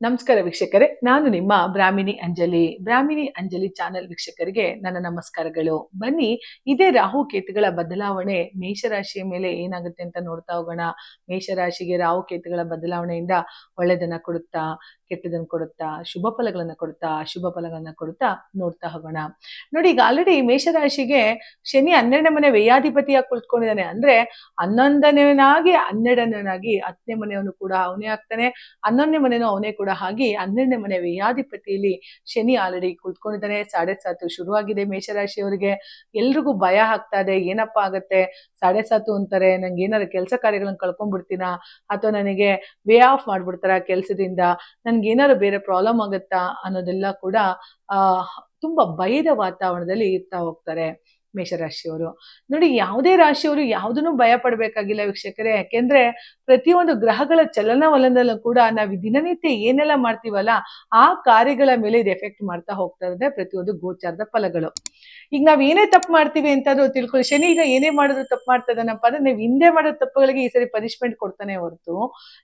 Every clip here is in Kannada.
ನಮಸ್ಕಾರ ವೀಕ್ಷಕರೇ, ನಾನು ನಿಮ್ಮ ಬ್ರಾಹ್ಮಿಣಿ ಅಂಜಲಿ. ಬ್ರಾಹ್ಮಿಣಿ ಅಂಜಲಿ ಚಾನೆಲ್ ವೀಕ್ಷಕರಿಗೆ ನನ್ನ ನಮಸ್ಕಾರಗಳು. ಬನ್ನಿ, ಇದೇ ರಾಹು ಕೇತುಗಳ ಬದಲಾವಣೆ ಮೇಷರಾಶಿಯ ಮೇಲೆ ಏನಾಗುತ್ತೆ ಅಂತ ನೋಡ್ತಾ ಹೋಗೋಣ. ಮೇಷರಾಶಿಗೆ ರಾಹು ಕೇತುಗಳ ಬದಲಾವಣೆಯಿಂದ ಒಳ್ಳೆದನ್ನ ಕೊಡುತ್ತಾ ಕೆಟ್ಟದನ್ನ ಕೊಡುತ್ತಾ, ಶುಭ ಫಲಗಳನ್ನ ಕೊಡುತ್ತಾ, ಅಶುಭ ಫಲಗಳನ್ನ ಕೊಡುತ್ತಾ ನೋಡ್ತಾ ಹೋಗೋಣ. ನೋಡಿ, ಈಗ ಆಲ್ರೆಡಿ ಮೇಷರಾಶಿಗೆ ಶನಿ ಹನ್ನೆರಡನೇ ಮನೆ ವ್ಯಯಾಧಿಪತಿಯಾಗಿ ಕುಳಿತುಕೊಂಡಿದ್ದಾನೆ. ಅಂದ್ರೆ ಹನ್ನೊಂದನೇನಾಗಿ ಹನ್ನೆರಡನೇನಾಗಿ ಹತ್ತನೇ ಮನೆಯವನು ಕೂಡ ಅವನೇ ಆಗ್ತಾನೆ. ಹನ್ನೊಂದನೇ ಮನೆನೂ ಅವನೇ ಕೂಡ ಹಾಗೆ ಹನ್ನೆರಡನೇ ಮನೆ ವ್ಯಯಾಧಿಪತಿಯಲ್ಲಿ ಶನಿ ಆಲ್ರೆಡಿ ಕುಳಿತುಕೊಂಡಿದ್ದಾನೆ. ಸಾಡೆ ಸಾತು ಶುರುವಾಗಿದೆ ಮೇಷರಾಶಿಯವರಿಗೆ. ಎಲ್ರಿಗೂ ಭಯ ಆಗ್ತಾ ಇದೆ. ಏನಪ್ಪಾ ಆಗತ್ತೆ? ಸಾಡೆ ಸಾತು ಅಂತಾರೆ, ನಂಗೆ ಏನಾದ್ರು ಕೆಲಸ ಕಾರ್ಯಗಳನ್ನ ಕಳ್ಕೊಂಡ್ಬಿಡ್ತೀನ ಅಥವಾ ನನಗೆ ವೇ ಆಫ್ ಮಾಡ್ಬಿಡ್ತಾರ ಕೆಲಸದಿಂದ? ನನ್ಗೆ ಏನಾದ್ರು ಬೇರೆ ಪ್ರಾಬ್ಲಮ್ ಆಗುತ್ತಾ ಅನ್ನೋದೆಲ್ಲ ಕೂಡ ಆ ತುಂಬಾ ಭಯದ ವಾತಾವರಣದಲ್ಲಿ ಇರ್ತಾ ಹೋಗ್ತಾರೆ. ಮೇಷರಾಶಿಯವರು ನೋಡಿ, ಯಾವುದೇ ರಾಶಿಯವರು ಯಾವುದನ್ನು ಭಯ ಪಡ್ಬೇಕಾಗಿಲ್ಲ ವೀಕ್ಷಕರೇ. ಯಾಕೆಂದ್ರೆ, ಪ್ರತಿಯೊಂದು ಗ್ರಹಗಳ ಚಲನವಲನದಲ್ಲೂ ಕೂಡ ನಾವು ದಿನನಿತ್ಯ ಏನೆಲ್ಲ ಮಾಡ್ತೀವಲ್ಲ, ಆ ಕಾರ್ಯಗಳ ಮೇಲೆ ಇದು ಎಫೆಕ್ಟ್ ಮಾಡ್ತಾ ಹೋಗ್ತಾ ಇರೋದೇ ಪ್ರತಿಯೊಂದು ಗೋಚಾರದ ಫಲಗಳು. ಈಗ ನಾವ್ ಏನೇ ತಪ್ಪು ಮಾಡ್ತೀವಿ ಅಂತಂದ್ರೂ ತಿಳ್ಕೊಳ್ಳಿ. ಶನಿ ಈಗ ಏನೇ ಮಾಡಿದ್ರು ತಪ್ಪು ಮಾಡ್ತಾ ಇದ್ದಾನಪ್ಪ ಅಂದ್ರೆ, ನೀವು ಹಿಂದೆ ಮಾಡೋ ತಪ್ಪುಗಳಿಗೆ ಈ ಸರಿ ಪನಿಷ್ಮೆಂಟ್ ಕೊಡ್ತಾನೆ ಹೊರತು.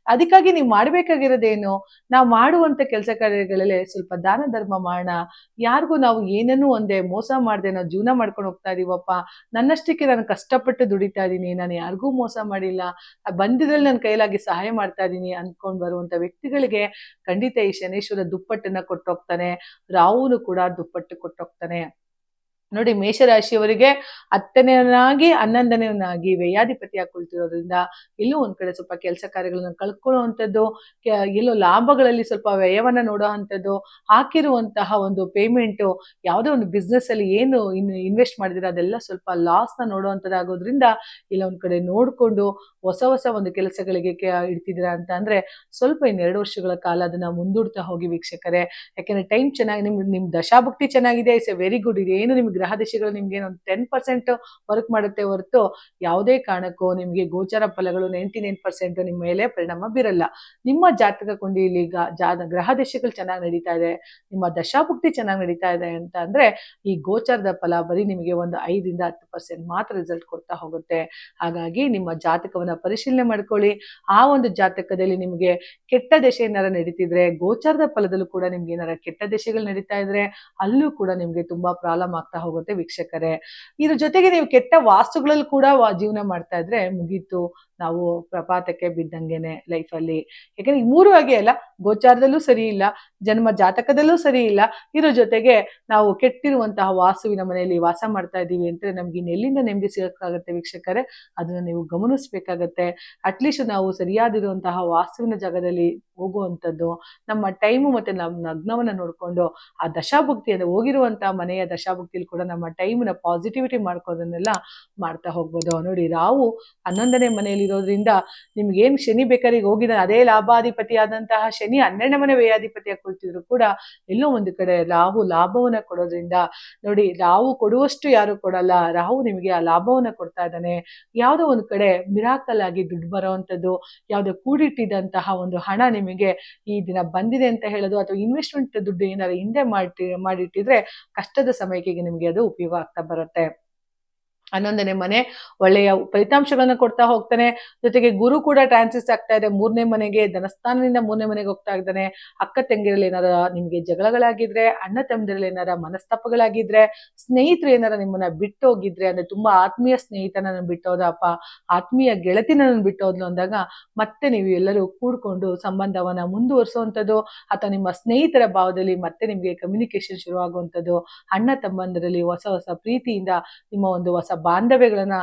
ಅದಕ್ಕಾಗಿ ನೀವು ಮಾಡ್ಬೇಕಾಗಿರೋದೇನು? ನಾವು ಮಾಡುವಂತ ಕೆಲಸ ಕಾರ್ಯಗಳಲ್ಲಿ ಸ್ವಲ್ಪ ದಾನ, ಧರ್ಮ ಮಾಡೋಣ ಯಾರಿಗೂ ನಾವು ಏನನ್ನೂ ಒಂದೇ ಮೋಸ ಮಾಡದೆ ನಾವು ಜೀವನ ಮಾಡ್ಕೊಂಡು ಹೋಗ್ತಾ ಇದೀವಪ್ಪ ನನ್ನಷ್ಟಕ್ಕೆ ನಾನು ಕಷ್ಟಪಟ್ಟು ದುಡಿತಾ ಇದ್ದೀನಿ ನಾನು ಯಾರಿಗೂ ಮೋಸ ಮಾಡಿಲ್ಲ ಬಂದಿದ್ರಲ್ಲಿ ನನ್ನ ಕೈಲಾಗಿ ಸಹಾಯ ಮಾಡ್ತಾ ಇದ್ದೀನಿ ಅನ್ಕೊಂಡ್ ಬರುವಂತ ವ್ಯಕ್ತಿಗಳಿಗೆ ಖಂಡಿತ ಈ ಶನೇಶ್ವರ ದುಪ್ಪಟ್ಟನ್ನ ಕೊಟ್ಟೋಗ್ತಾನೆ, ರಾಹುನು ಕೂಡ ದುಪ್ಪಟ್ಟು ಕೊಟ್ಟೋಗ್ತಾನೆ. ನೋಡಿ ಮೇಷರಾಶಿಯವರಿಗೆ ಹತ್ತನೇನಾಗಿ ಹನ್ನೊಂದನೇನಾಗಿ ವ್ಯಯಾಧಿಪತಿಯಾಗಿ ಹಾಕೊಳ್ತಿರೋದ್ರಿಂದ ಇಲ್ಲೂ ಒಂದ್ ಕಡೆ ಸ್ವಲ್ಪ ಕೆಲಸ ಕಾರ್ಯಗಳನ್ನ ಕಳ್ಕೊಳ್ಳುವಂಥದ್ದು ಇಲ್ಲೋ ಲಾಭಗಳಲ್ಲಿ ಸ್ವಲ್ಪ ವ್ಯಯವನ್ನ ನೋಡೋ ಅಂಥದ್ದು, ಹಾಕಿರುವಂತಹ ಒಂದು ಪೇಮೆಂಟ್ ಯಾವುದೋ ಒಂದು ಬಿಸ್ನೆಸ್ ಅಲ್ಲಿ ಏನು ಇನ್ ಇನ್ವೆಸ್ಟ್ ಮಾಡಿದ್ರೆ ಅದೆಲ್ಲ ಸ್ವಲ್ಪ ಲಾಸ್ನ ನೋಡುವಂಥದ್ದಾಗೋದ್ರಿಂದ ಇಲ್ಲ ಒಂದ್ ಕಡೆ ನೋಡ್ಕೊಂಡು ಹೊಸ ಹೊಸ ಒಂದು ಕೆಲಸಗಳಿಗೆ ಇಡ್ತಿದ್ದೀರಾ ಅಂತ ಅಂದ್ರೆ ಸ್ವಲ್ಪ ಇನ್ನೆರಡು ವರ್ಷಗಳ ಕಾಲ ಅದನ್ನ ಮುಂದೂಡ್ತಾ ಹೋಗಿ ವೀಕ್ಷಕರೇ. ಯಾಕೆಂದ್ರೆ ಟೈಮ್ ಚೆನ್ನಾಗಿ ನಿಮ್ ನಿಮ್ ದಶಾಭಕ್ತಿ ಚೆನ್ನಾಗಿದೆ ಇಟ್ಸ್ ಎ ವೆರಿ ಗುಡ್ ಇದೆ ಏನು ಗ್ರಹ ದಶೆಗಳು ನಿಮ್ಗೆ ಒಂದು ಟೆನ್ ಪರ್ಸೆಂಟ್ ವರ್ಕ್ ಮಾಡುತ್ತೆ ಹೊರತು ಯಾವುದೇ ಕಾರಣಕ್ಕೂ ನಿಮ್ಗೆ ಗೋಚರ ಫಲಗಳು ನೈಂಟಿ ನೈನ್ ಪರ್ಸೆಂಟ್ ನಿಮ್ಮ ಮೇಲೆ ಪರಿಣಾಮ ಬೀರಲ್ಲ. ನಿಮ್ಮ ಜಾತಕ ಈಗ ಜಾ ಗ್ರಹ ದಶೆಗಳು ಚೆನ್ನಾಗಿ ನಡೀತಾ ಇದೆ, ನಿಮ್ಮ ದಶಾಭುಕ್ತಿ ಚೆನ್ನಾಗಿ ನಡೀತಾ ಇದೆ ಅಂತ ಅಂದ್ರೆ ಈ ಗೋಚರದ ಫಲ ಬರೀ ನಿಮಗೆ ಒಂದು ಐದರಿಂದ ಹತ್ತು ಪರ್ಸೆಂಟ್ ಮಾತ್ರ ರಿಸಲ್ಟ್ ಕೊಡ್ತಾ ಹೋಗುತ್ತೆ. ಹಾಗಾಗಿ ನಿಮ್ಮ ಜಾತಕವನ್ನ ಪರಿಶೀಲನೆ ಮಾಡ್ಕೊಳ್ಳಿ. ಆ ಒಂದು ಜಾತಕದಲ್ಲಿ ನಿಮಗೆ ಕೆಟ್ಟ ದಶೆ ಏನಾರ ನಡೀತಿದ್ರೆ, ಗೋಚಾರದ ಫಲದಲ್ಲೂ ಕೂಡ ನಿಮ್ಗೆ ಏನಾರ ಕೆಟ್ಟ ದಶೆಗಳು ನಡೀತಾ ಇದ್ರೆ, ಅಲ್ಲೂ ಕೂಡ ನಿಮ್ಗೆ ತುಂಬಾ ಪ್ರಾಬ್ಲಮ್ ಆಗ್ತಾ ಹೋಗುತ್ತೆ. ವೀಕ್ಷಕರೇ. ಇದ್ರ ಜೊತೆಗೆ ನೀವು ಕೆಟ್ಟ ವಾಸ್ತುಗಳಲ್ಲಿ ಕೂಡ ಜೀವನ ಮಾಡ್ತಾ ಇದ್ರೆ ಮುಗೀತು. ನಾವು ಪ್ರಪಾತಕ್ಕೆ ಬಿದ್ದಂಗೆನೆ ಅಲ್ಲಿ. ಯಾಕಂದ್ರೆ ಈ ಮೂರು ಹಾಗೆ ಅಲ್ಲ, ಗೋಚಾರದಲ್ಲೂ ಸರಿ ಇಲ್ಲ, ಜನ್ಮ ಜಾತಕದಲ್ಲೂ ಸರಿ ಇಲ್ಲ. ಇದ್ರ ಜೊತೆಗೆ ನಾವು ಕೆಟ್ಟಿರುವಂತಹ ವಾಸುವಿನ ಮನೆಯಲ್ಲಿ ವಾಸ ಮಾಡ್ತಾ ಇದ್ದೀವಿ ಅಂತ ನಮ್ಗೆ ಇನ್ನೆಲ್ಲಿಂದ ನೆಮ್ಮದಿ ಸಿಗಕ್ಕಾಗತ್ತೆ ವೀಕ್ಷಕರೇ? ಅದನ್ನ ನೀವು ಗಮನಿಸ್ಬೇಕಾಗತ್ತೆ. ಅಟ್ಲೀಸ್ಟ್ ನಾವು ಸರಿಯಾದಿರುವಂತಹ ವಾಸ್ತುವಿನ ಜಾಗದಲ್ಲಿ ಹೋಗುವಂಥದ್ದು, ನಮ್ಮ ಟೈಮು ಮತ್ತೆ ನಮ್ಮ ನಗ್ನವನ್ನ ನೋಡ್ಕೊಂಡು ಆ ದಶಾಭುಕ್ತಿ ಅಂದ್ರೆ ಹೋಗಿರುವಂತಹ ಮನೆಯ ದಶಾಭುಕ್ತಿಯಲ್ಲಿ ಕೂಡ ನಮ್ಮ ಟೈಮ್ನ ಪಾಸಿಟಿವಿಟಿ ಮಾಡ್ಕೋದನ್ನೆಲ್ಲ ಮಾಡ್ತಾ ಹೋಗ್ಬೋದು. ನೋಡಿ ರಾವು ಹನ್ನೊಂದನೇ ಮನೆಯಲ್ಲಿ ಇರೋದ್ರಿಂದ ನಿಮ್ಗೆ ಏನ್ ಶನಿ ಬೇಕಾರಿಗೆ ಹೋಗಿದ್ದಾನೆ ಅದೇ ಲಾಭಾಧಿಪತಿ ಆದಂತಹ ಶನಿ ಹನ್ನೆರಡನೇ ಮನೆ ವ್ಯಯಾಧಿಪತಿಯಾಗಿ ಕುಳಿತಿದ್ರು ಕೂಡ ಎಲ್ಲೋ ಒಂದು ಕಡೆ ರಾಹು ಲಾಭವನ್ನ ಕೊಡೋದ್ರಿಂದ ನೋಡಿ, ರಾಹು ಕೊಡುವಷ್ಟು ಯಾರು ಕೊಡಲ್ಲ. ರಾಹು ನಿಮಗೆ ಆ ಲಾಭವನ್ನ ಕೊಡ್ತಾ ಇದ್ದಾನೆ. ಯಾವುದೋ ಒಂದು ಕಡೆ ಮಿರಾಕಲ್ ಆಗಿ ದುಡ್ಡು ಬರೋವಂಥದ್ದು, ಯಾವುದೋ ಕೂಡಿಟ್ಟಿದಂತಹ ಒಂದು ಹಣ ನಿಮಗೆ ಈ ದಿನ ಬಂದಿದೆ ಅಂತ ಹೇಳೋದು, ಅಥವಾ ಇನ್ವೆಸ್ಟ್ಮೆಂಟ್ ದುಡ್ಡು ಏನಾದ್ರು ಹಿಂದೆ ಮಾಡಿ ಮಾಡಿಟ್ಟಿದ್ರೆ ಕಷ್ಟದ ಸಮಯಕ್ಕೆ ನಿಮಗೆ ಅದು ಉಪಯೋಗ ಆಗ್ತಾ ಬರುತ್ತೆ. ಹನ್ನೊಂದನೇ ಮನೆ ಒಳ್ಳೆಯ ಫಲಿತಾಂಶಗಳನ್ನ ಕೊಡ್ತಾ ಹೋಗ್ತಾನೆ. ಜೊತೆಗೆ ಗುರು ಕೂಡ ಟ್ರಾನ್ಸಿಸ್ ಆಗ್ತಾ ಇದೆ. ಮೂರನೇ ಮನೆಗೆ, ಧನಸ್ಥಾನದಿಂದ ಮೂರನೇ ಮನೆಗೆ ಹೋಗ್ತಾ ಇದ್ದಾನೆ. ಅಕ್ಕ ತಂಗಿರಲ್ಲಿ ಏನಾರ ನಿಮ್ಗೆ ಜಗಳಗಳಾಗಿದ್ರೆ, ಅಣ್ಣ ತಮ್ಮದಿರಲ್ಲಿ ಏನಾರ ಮನಸ್ತಾಪಗಳಾಗಿದ್ರೆ, ಸ್ನೇಹಿತರು ಏನಾರ ನಿಮ್ಮನ್ನ ಬಿಟ್ಟು ಹೋಗಿದ್ರೆ ಅಂದ್ರೆ ತುಂಬಾ ಆತ್ಮೀಯ ಸ್ನೇಹಿತನ ಬಿಟ್ಟೋದಪ್ಪ, ಆತ್ಮೀಯ ಗೆಳತಿನ ಬಿಟ್ಟೋದ್ಲು ಅಂದಾಗ ಮತ್ತೆ ನೀವು ಎಲ್ಲರೂ ಕೂಡ್ಕೊಂಡು ಸಂಬಂಧವನ್ನ ಮುಂದುವರಿಸುವಂಥದ್ದು, ಅಥವಾ ನಿಮ್ಮ ಸ್ನೇಹಿತರ ಭಾವದಲ್ಲಿ ಮತ್ತೆ ನಿಮಗೆ ಕಮ್ಯುನಿಕೇಶನ್ ಶುರುವಾಗುವಂಥದ್ದು, ಅಣ್ಣ ತಮ್ಮಂದರಲ್ಲಿ ಹೊಸ ಹೊಸ ಪ್ರೀತಿಯಿಂದ ನಿಮ್ಮ ಒಂದು ಹೊಸ ಬಾಂಧವ್ಯಗಳನ್ನ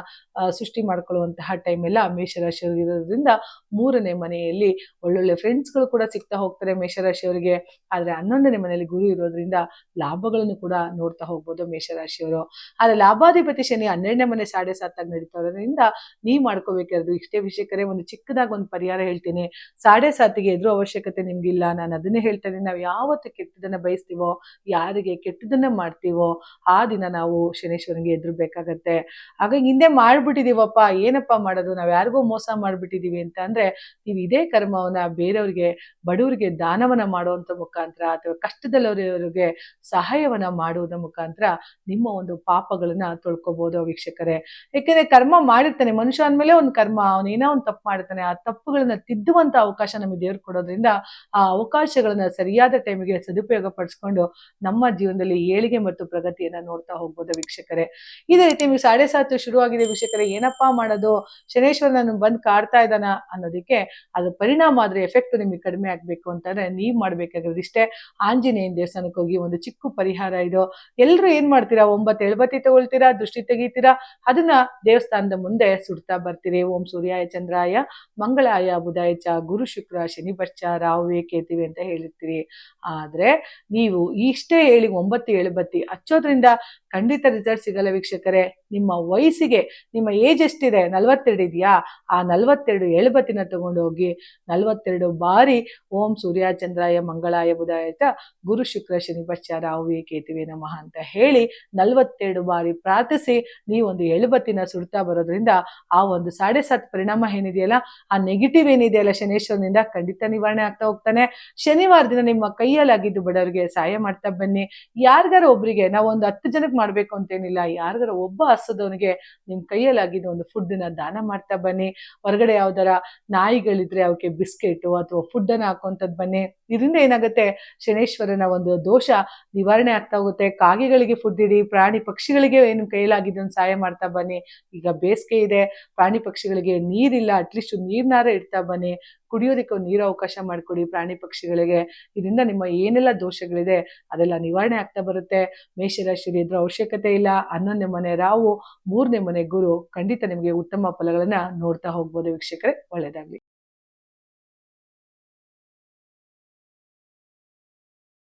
ಸೃಷ್ಟಿ ಮಾಡ್ಕೊಳ್ಳುವಂತಹ ಟೈಮ್ ಎಲ್ಲ ಮೇಷರಾಶಿಯವರು ಇರೋದ್ರಿಂದ ಮೂರನೇ ಮನೆಯಲ್ಲಿ ಒಳ್ಳೊಳ್ಳೆ ಫ್ರೆಂಡ್ಸ್ಗಳು ಕೂಡ ಸಿಗ್ತಾ ಹೋಗ್ತಾರೆ ಮೇಷರಾಶಿಯವರಿಗೆ ಆದ್ರೆ ಹನ್ನೊಂದನೇ ಮನೆಯಲ್ಲಿ ಗುರು ಇರೋದ್ರಿಂದ ಲಾಭಗಳನ್ನು ಕೂಡ ನೋಡ್ತಾ ಹೋಗ್ಬೋದು ಮೇಷರಾಶಿಯವರು ಆದ್ರೆ ಲಾಭಾಧಿಪತಿ ಶನಿ ಹನ್ನೆರಡನೇ ಮನೆ ಸಾಡೆ ಸಾತಾಗಿ ನಡೀತಾ ಇರೋದ್ರಿಂದ ನೀ ಮಾಡ್ಕೋಬೇಕಾದ್ರು ಇಷ್ಟೇ ವಿಷಯಕರೇ ಒಂದು ಚಿಕ್ಕದಾಗಿ ಒಂದು ಪರಿಹಾರ ಹೇಳ್ತೀನಿ. ಸಾಡೆ ಸಾತಿಗೆ ಎದುರು ಅವಶ್ಯಕತೆ ನಿಮ್ಗಿಲ್ಲ. ನಾನು ಅದನ್ನೇ ಹೇಳ್ತೇನೆ. ನಾವು ಯಾವತ್ತು ಕೆಟ್ಟದನ್ನ ಬಯಸ್ತೀವೋ, ಯಾರಿಗೆ ಕೆಟ್ಟದನ್ನ ಮಾಡ್ತೀವೋ, ಆ ದಿನ ನಾವು ಶನೇಶ್ವರನಿಗೆ ಎದುರು ಬೇಕಾಗತ್ತೆ ಹಾಗಾಗಿ ಹಿಂದೆ ಮಾಡ್ಬಿಟ್ಟಿದೀವಪ್ಪ, ಏನಪ್ಪ ಮಾಡೋದು? ನಾವ್ ಯಾರಿಗೋ ಮೋಸ ಮಾಡ್ಬಿಟ್ಟಿದೀವಿ ಅಂತ ಅಂದ್ರೆ ನೀವು ಇದೇ ಕರ್ಮವನ್ನ ಬೇರೆಯವ್ರಿಗೆ, ಬಡವರಿಗೆ ದಾನವನ್ನ ಮಾಡುವಂತ ಮುಖಾಂತರ ಅಥವಾ ಕಷ್ಟದಲ್ಲಿರೋರಿಗೆ ಸಹಾಯವನ್ನ ಮಾಡುವುದರ ಮುಖಾಂತರ ನಿಮ್ಮ ಒಂದು ಪಾಪಗಳನ್ನ ತೊಳ್ಕೊಬಹುದು ವೀಕ್ಷಕರೇ. ಯಾಕೆಂದ್ರೆ ಕರ್ಮ ಮಾಡಿರ್ತಾನೆ, ಮನುಷ್ಯ ಅಂದ್ಮೇಲೆ ಒಂದು ಕರ್ಮ ಅವನೇನೋ ಒಂದು ತಪ್ಪು ಮಾಡ್ತಾನೆ, ಆ ತಪ್ಪುಗಳನ್ನ ತಿದ್ದುವಂತ ಅವಕಾಶ ನಮಗೆ ದೇವ್ರು ಕೊಡೋದ್ರಿಂದ ಆ ಅವಕಾಶಗಳನ್ನ ಸರಿಯಾದ ಟೈಮಿಗೆ ಸದುಪಯೋಗ ಪಡಿಸ್ಕೊಂಡು ನಮ್ಮ ಜೀವನದಲ್ಲಿ ಏಳಿಗೆ ಮತ್ತು ಪ್ರಗತಿಯನ್ನ ನೋಡ್ತಾ ಹೋಗ್ಬೋದು ವೀಕ್ಷಕರೇ. ಇದೇ ರೀತಿ ನಿಮಗೆ ಸಾಡೆ ಸಾತು ಶುರುವಾಗಿದೆ ವೀಕ್ಷಕರೇ, ಏನಪ್ಪಾ ಮಾಡೋದು? ಶನೇಶ್ವರ ನಾನು ಬಂದ್ ಕಾಡ್ತಾ ಇದ್ದಾನ ಅನ್ನೋದಕ್ಕೆ ಅದು ಪರಿಣಾಮ ಆದ್ರೆ ಎಫೆಕ್ಟ್ ನಿಮಗೆ ಕಡಿಮೆ ಆಗ್ಬೇಕು ಅಂತಂದ್ರೆ ನೀವ್ ಮಾಡ್ಬೇಕಾಗಿರೋದು ಇಷ್ಟೇ. ಆಂಜನೇಯನ ದೇವಸ್ಥಾನಕ್ಕೆ ಹೋಗಿ ಒಂದು ಚಿಕ್ಕ ಪರಿಹಾರ ಇದು ಎಲ್ರು ಏನ್ ಮಾಡ್ತೀರಾ? ಒಂಬತ್ತು ಎಳ್ಬತ್ತಿ ತಗೊಳ್ತೀರಾ? ದೃಷ್ಟಿ ತೆಗೀತೀರಾ? ಅದನ್ನ ದೇವಸ್ಥಾನದ ಮುಂದೆ ಸುಡ್ತಾ ಬರ್ತೀರಿ. ಓಂ ಸೂರ್ಯಾಯ ಚಂದ್ರಾಯ, ಮಂಗಳಾಯ ಬುಧಾಯ ಚ, ಗುರು ಶುಕ್ರ, ಶನಿ ಬಚ್ಚ ರಾಹುವೆ ಕೇತಿವಿ ಅಂತ ಹೇಳಿರ್ತೀರಿ. ಆದ್ರೆ ನೀವು ಇಷ್ಟೇ ಹೇಳಿ ಒಂಬತ್ತು ಎಳುಬತ್ತಿ ಹಚ್ಚೋದ್ರಿಂದ ಖಂಡಿತ ರಿಸಲ್ಟ್ ಸಿಗಲ್ಲ ವೀಕ್ಷಕರೇ. ವಯಸ್ಸಿಗೆ ನಿಮ್ಮ ಏಜ್ ಎಷ್ಟಿದೆ? ನಲವತ್ತೆರಡು ಇದೆಯಾ? ಆ ನಲವತ್ತೆರಡು ಎಳುಬತ್ತಿನ ತಗೊಂಡೋಗಿ ನಲವತ್ತೆರಡು ಬಾರಿ ಓಂ ಸೂರ್ಯ ಚಂದ್ರಾಯ ಮಂಗಳಾಯ ಬುಧಾಯತ ಗುರು ಶುಕ್ರ ಶನಿ ಪಶ್ಚಾರ ರಾಹುವೆ ಕೇತಿವೆ ನಮಃ ಅಂತ ಹೇಳಿ ನಲ್ವತ್ತೆರಡು ಬಾರಿ ಪ್ರಾರ್ಥಿಸಿ ನೀವೊಂದು ಎಳುಬತ್ತಿನ ಸುಡ್ತಾ ಬರೋದ್ರಿಂದ ಆ ಒಂದು ಸಾಡೆ ಸಾತ್ ಪರಿಣಾಮ ಏನಿದೆಯಲ್ಲ, ಆ ನೆಗೆಟಿವ್ ಏನಿದೆಯಲ್ಲ ಶನೇಶ್ವರನಿಂದ ಖಂಡಿತ ನಿವಾರಣೆ ಆಗ್ತಾ ಹೋಗ್ತಾನೆ. ಶನಿವಾರ ದಿನ ನಿಮ್ಮ ಕೈಯಲ್ಲಾಗಿದ್ದು ಬಡವರಿಗೆ ಸಹಾಯ ಮಾಡ್ತಾ ಬನ್ನಿ. ಯಾರಿಗಾರ ಒಬ್ಬರಿಗೆ ನಾವು ಒಂದು ಹತ್ತು ಜನಕ್ಕೆ ಮಾಡಬೇಕು ಅಂತೇನಿಲ್ಲ, ಯಾರಿಗಾರ ಒಬ್ಬ ಹಸದವನಿಗೆ ನಿಮ್ ಕೈಯಲ್ಲಾಗಿದ್ದು ಒಂದು ಫುಡ್ನ ದಾನ ಮಾಡ್ತಾ ಬನ್ನಿ. ಹೊರಗಡೆ ಯಾವ್ದಾರ ನಾಯಿಗಳಿದ್ರೆ ಅವಕ್ಕೆ ಬಿಸ್ಕೆಟು ಅಥವಾ ಫುಡ್ ಅನ್ನ ಹಾಕುವಂಥದ್ದು ಬನ್ನಿ. ಇದರಿಂದ ಏನಾಗುತ್ತೆ? ಶನೇಶ್ವರನ ಒಂದು ದೋಷ ನಿವಾರಣೆ ಆಗ್ತಾ ಹೋಗುತ್ತೆ. ಕಾಗೆಗಳಿಗೆ ಫುಡ್ ಇಡಿ, ಪ್ರಾಣಿ ಪಕ್ಷಿಗಳಿಗೆ ಏನು ಕೈಲಾಗಿದ್ದು ಒಂದು ಸಹಾಯ ಮಾಡ್ತಾ ಬನ್ನಿ. ಈಗ ಬೇಸಿಗೆ ಇದೆ. ಪ್ರಾಣಿ ಪಕ್ಷಿಗಳಿಗೆ ನೀರಿಲ್ಲ. ಅಟ್ಲೀಸ್ಟ್ ನೀರ್ನಾರ ಇಡ್ತಾ ಬನ್ನಿ. ಕುಡಿಯೋದಕ್ಕೆ ನೀರು ಅವಕಾಶ ಮಾಡಿಕೊಡಿ ಪ್ರಾಣಿ ಪಕ್ಷಿಗಳಿಗೆ. ಇದರಿಂದ ನಿಮ್ಮ ಏನೆಲ್ಲ ದೋಷಗಳಿದೆ ಅದೆಲ್ಲ ನಿವಾರಣೆ ಆಗ್ತಾ ಬರುತ್ತೆ. ಮೇಷರಾಶಿಯಲ್ಲಿ ಇದ್ರ ಅವಶ್ಯಕತೆ ಇಲ್ಲ. ಹನ್ನೊಂದನೇ ಮನೆ ರಾವು ಮೂರನೇ ಮನೆ ಗುರು ಖಂಡಿತ ನಿಮಗೆ ಉತ್ತಮ ಫಲಗಳನ್ನ ನೋಡ್ತಾ ಹೋಗ್ಬೋದು ವೀಕ್ಷಕರೇ. ಒಳ್ಳೇದಾಗ್ಲಿ.